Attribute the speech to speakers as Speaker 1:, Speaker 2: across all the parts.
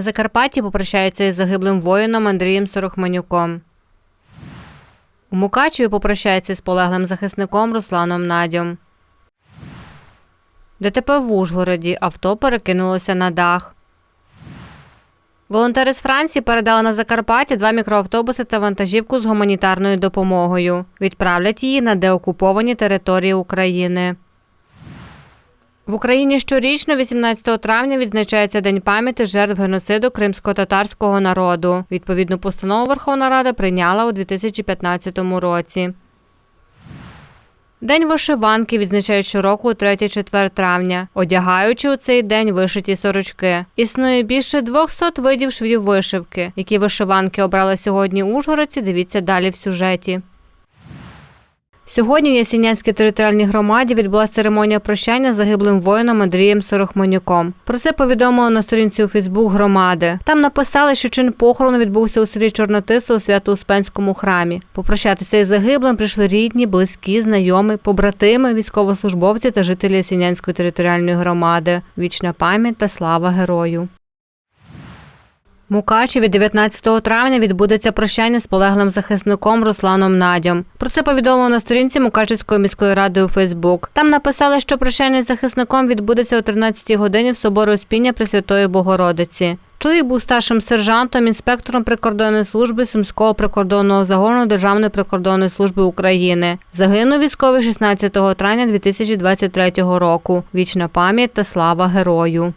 Speaker 1: Закарпатті попрощаються із загиблим воїном Андрієм Сорохманюком. У Мукачеві попрощаються з полеглим захисником Русланом Надьом. ДТП в Ужгороді авто перекинулося на дах. Волонтери з Франції передали на Закарпаття два мікроавтобуси та вантажівку з гуманітарною допомогою. Відправлять її на деокуповані території України. В Україні щорічно, 18 травня, відзначається День пам'яті жертв геноциду кримсько-татарського народу. Відповідну постанову Верховна Рада прийняла у 2015 році. День вишиванки відзначають щороку у 3-4 травня, одягаючи у цей день вишиті сорочки. Існує більше 200 видів швів вишивки. Які вишиванки обрали сьогодні ужгородці, дивіться далі в сюжеті. Сьогодні в Ясінянській територіальній громаді відбулася церемонія прощання з загиблим воїном Андрієм Сорохманюком. Про це повідомили на сторінці у Фейсбук громади. Там написали, що чин похорону відбувся у селі Чорнотису у Свято-Успенському храмі. Попрощатися із загиблим прийшли рідні, близькі, знайомі, побратими, військовослужбовці та жителі Ясінянської територіальної громади. Вічна пам'ять та слава герою. Мукачеві 19 травня відбудеться прощання з полеглим захисником Русланом Надьом. Про це повідомили на сторінці Мукачевської міської ради у Фейсбук. Там написали, що прощання з захисником відбудеться о 13 годині в собору Успіння Пресвятої Богородиці. Чоловік був старшим сержантом, інспектором прикордонної служби Сумського прикордонного загону Державної прикордонної служби України. Загинув військовий 16 травня 2023 року. Вічна пам'ять та слава герою.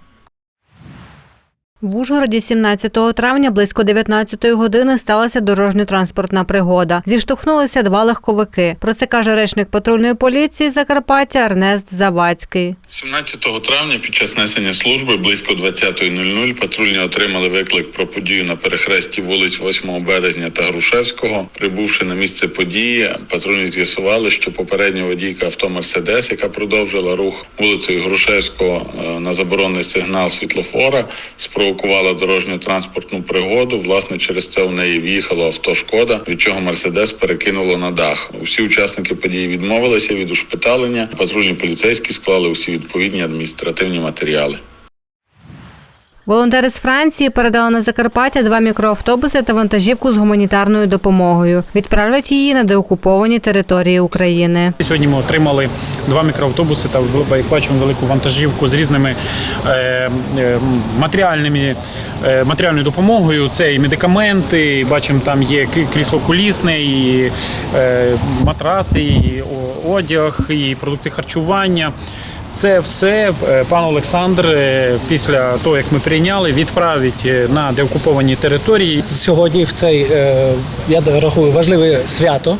Speaker 1: В Ужгороді 17 травня близько 19 години сталася дорожньо-транспортна пригода. Зіштовхнулися два легковики. Про це каже речник патрульної поліції Закарпаття Ернест Завадський.
Speaker 2: 17 травня під час несення служби близько 20.00 патрульні отримали виклик про подію на перехресті вулиць 8 березня та Грушевського. Прибувши на місце події, патрульні з'ясували, що попередня водійка авто Мерседес, яка продовжила рух вулицею Грушевського е, на заборонений сигнал світлофора, спровокувала дорожньо-транспортну пригоду. Власне, через це у неї в'їхало авто Шкода, від чого Мерседес перекинуло на дах. Усі учасники події відмовилися від ушпиталення. Патрульні поліцейські склали усі відповідні адміністративні матеріали.
Speaker 1: Волонтери з Франції передали на Закарпаття два мікроавтобуси та вантажівку з гуманітарною допомогою. Відправлять її на деокуповані території України.
Speaker 3: Сьогодні ми отримали два мікроавтобуси та як бачимо велику вантажівку з різними е, е, матеріальними е, матеріальною допомогою. Це і медикаменти, і бачимо, там є крісло колісне, і матраци, і одяг, і продукти харчування. Це все е, пан Олександр е, після того, як ми прийняли, відправить е, на деокуповані території.
Speaker 4: Сьогодні в цей я рахую важливе свято,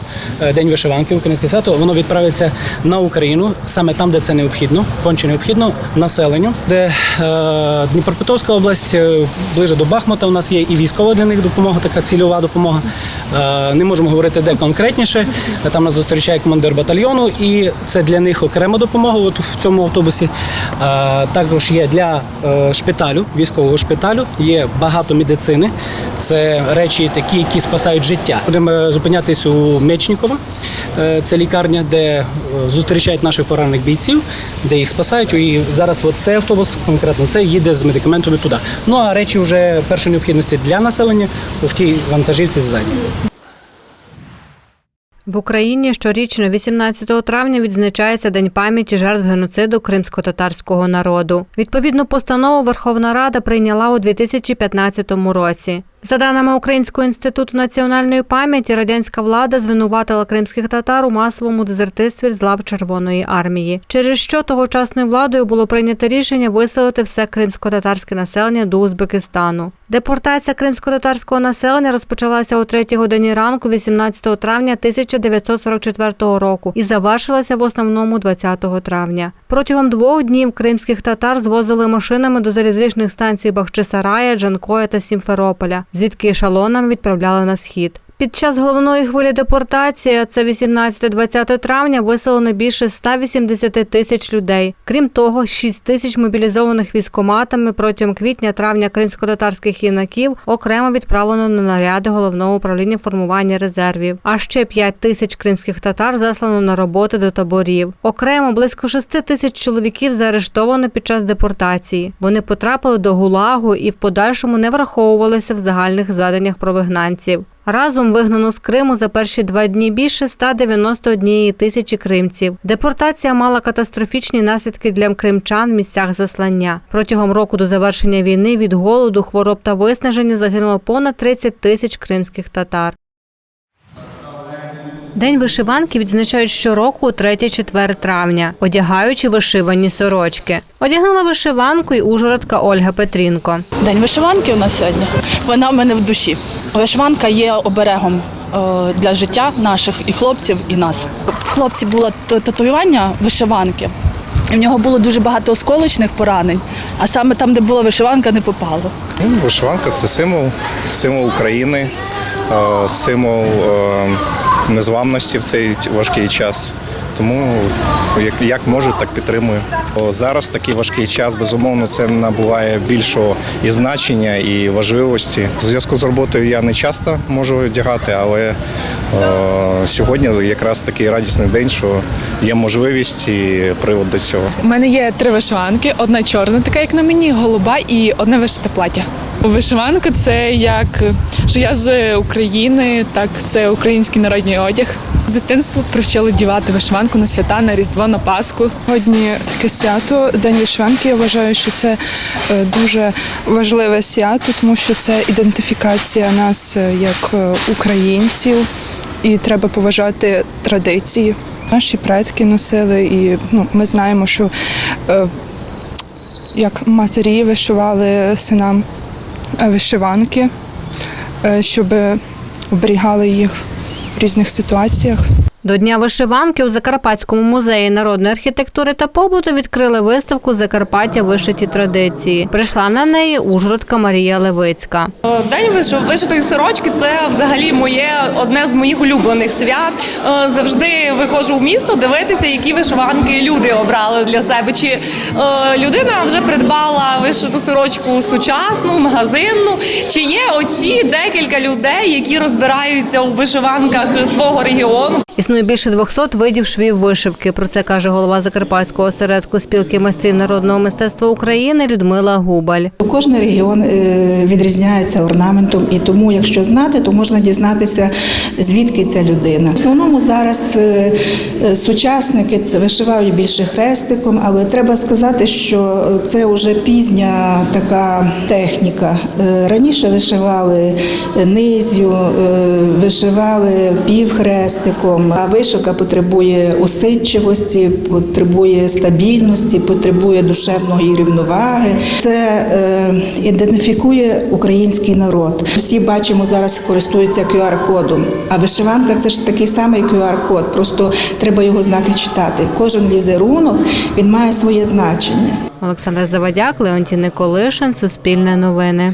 Speaker 4: День вишиванки, українське свято. Воно відправиться на Україну саме там, де це необхідно, конче необхідно населенню, де Дніпропетровська область ближе до Бахмута. У нас є і військова для них допомога, така цільова допомога. Не можемо говорити де конкретніше. Там нас зустрічає командир батальйону, і це для них окрема допомога. От в цьому автобусі. Е, також є для е, шпиталю, військового шпиталю, є багато медицини. Це речі такі, які спасають життя. Будемо зупинятись у Мечнікова. Е, Це лікарня, де зустрічають наших поранених бійців, де їх спасають. І зараз от цей автобус конкретно це їде з медикаментами туди. Ну а речі вже першої необхідності для населення в тій вантажівці ззаді.
Speaker 1: В Україні щорічно 18 травня відзначається День пам'яті жертв геноциду кримсько-татарського народу. Відповідну постанову Верховна Рада прийняла у 2015 році. За даними Українського інституту національної пам'яті, радянська влада звинуватила кримських татар у масовому дезертирстві з лав Червоної армії, через що тогочасною владою було прийнято рішення виселити все кримсько-татарське населення до Узбекистану. Депортація кримсько-татарського населення розпочалася о 3 годині ранку 18 травня 1944 року і завершилася в основному 20 травня. Протягом двох днів кримських татар звозили машинами до залізничних станцій Бахчисарая, Джанкоя та Сімферополя, звідки ешелонами відправляли на схід. Під час головної хвилі депортації, це 18-20 травня, виселено більше 180 тисяч людей. Крім того, 6 тисяч мобілізованих військоматами протягом квітня-травня кримсько-татарських юнаків окремо відправлено на наряди головного управління формування резервів. А ще 5 тисяч кримських татар заслано на роботи до таборів. Окремо близько 6 тисяч чоловіків заарештовано під час депортації. Вони потрапили до гулагу і в подальшому не враховувалися в загальних зведеннях про вигнанців. Разом вигнано з Криму за перші два дні більше 191 тисячі кримців. Депортація мала катастрофічні наслідки для кримчан в місцях заслання. Протягом року до завершення війни від голоду, хвороб та виснаження загинуло понад 30 тисяч кримських татар. День вишиванки відзначають щороку у 3-4 травня, одягаючи вишивані сорочки. Одягнула вишиванку й ужгородка Ольга Петрінко.
Speaker 5: День вишиванки у нас сьогодні. Вона в мене в душі. Вишиванка є оберегом е, для життя наших і хлопців, і нас. В хлопці було татуювання вишиванки. В нього було дуже багато осколочних поранень, а саме там, де була вишиванка, не попало.
Speaker 6: Ну, Вишиванка це символ, символ України, е, символ е, незламності в цей важкий час. Тому як, як можу, так підтримую. О, Зараз такий важкий час, безумовно, це набуває більшого і значення, і важливості. В зв'язку з роботою я не часто можу одягати, але е, сьогодні якраз такий радісний день, що є можливість і привод до цього.
Speaker 7: У мене є три вишиванки: одна чорна, така як на мені, голуба, і одне вишите плаття. Вишиванка це як що я з України, так це український народний одяг. З дитинства привчили дівати вишиванку на свята, на Різдво, на Пасху.
Speaker 8: Сьогодні таке свято, День вишиванки. Я вважаю, що це е, дуже важливе свято, тому що це ідентифікація нас е, як е, українців, і треба поважати традиції. Наші предки носили, і ну, ми знаємо, що як матері вишивали синам вишиванки, е, щоб оберігали їх в різних ситуаціях.
Speaker 1: До Дня вишиванки у Закарпатському музеї народної архітектури та побуту відкрили виставку Закарпаття вишиті традиції. Прийшла на неї ужгородка Марія Левицька.
Speaker 9: День виш- вишитої сорочки це взагалі моє одне з моїх улюблених свят. Е, Завжди виходжу в місто дивитися, які вишиванки люди обрали для себе. Чи е, людина вже придбала вишиту сорочку сучасну, магазинну, чи є оці декілька людей, які розбираються у вишиванках свого регіону.
Speaker 1: Існує більше 200 видів швів вишивки. Про це каже голова Закарпатського осередку спілки майстрів народного мистецтва України Людмила Губаль.
Speaker 10: Кожен регіон е, відрізняється орнаментом, і тому, якщо знати, то можна дізнатися, звідки ця людина. В основному зараз е, е, сучасники вишивають більше хрестиком, але треба сказати, що це вже пізня така техніка. Раніше вишивали низю, вишивали півхрестиком, а вишивка потребує усидчивості, потребує стабільності, потребує душевної рівноваги. Це е, ідентифікує український народ. Всі бачимо зараз користуються QR-кодом. А вишиванка це ж такий самий QR-код, просто треба його знати читати. Кожен візерунок він має своє значення.
Speaker 1: Олександр Завадяк, Леонтій Николишин, Суспільне новини.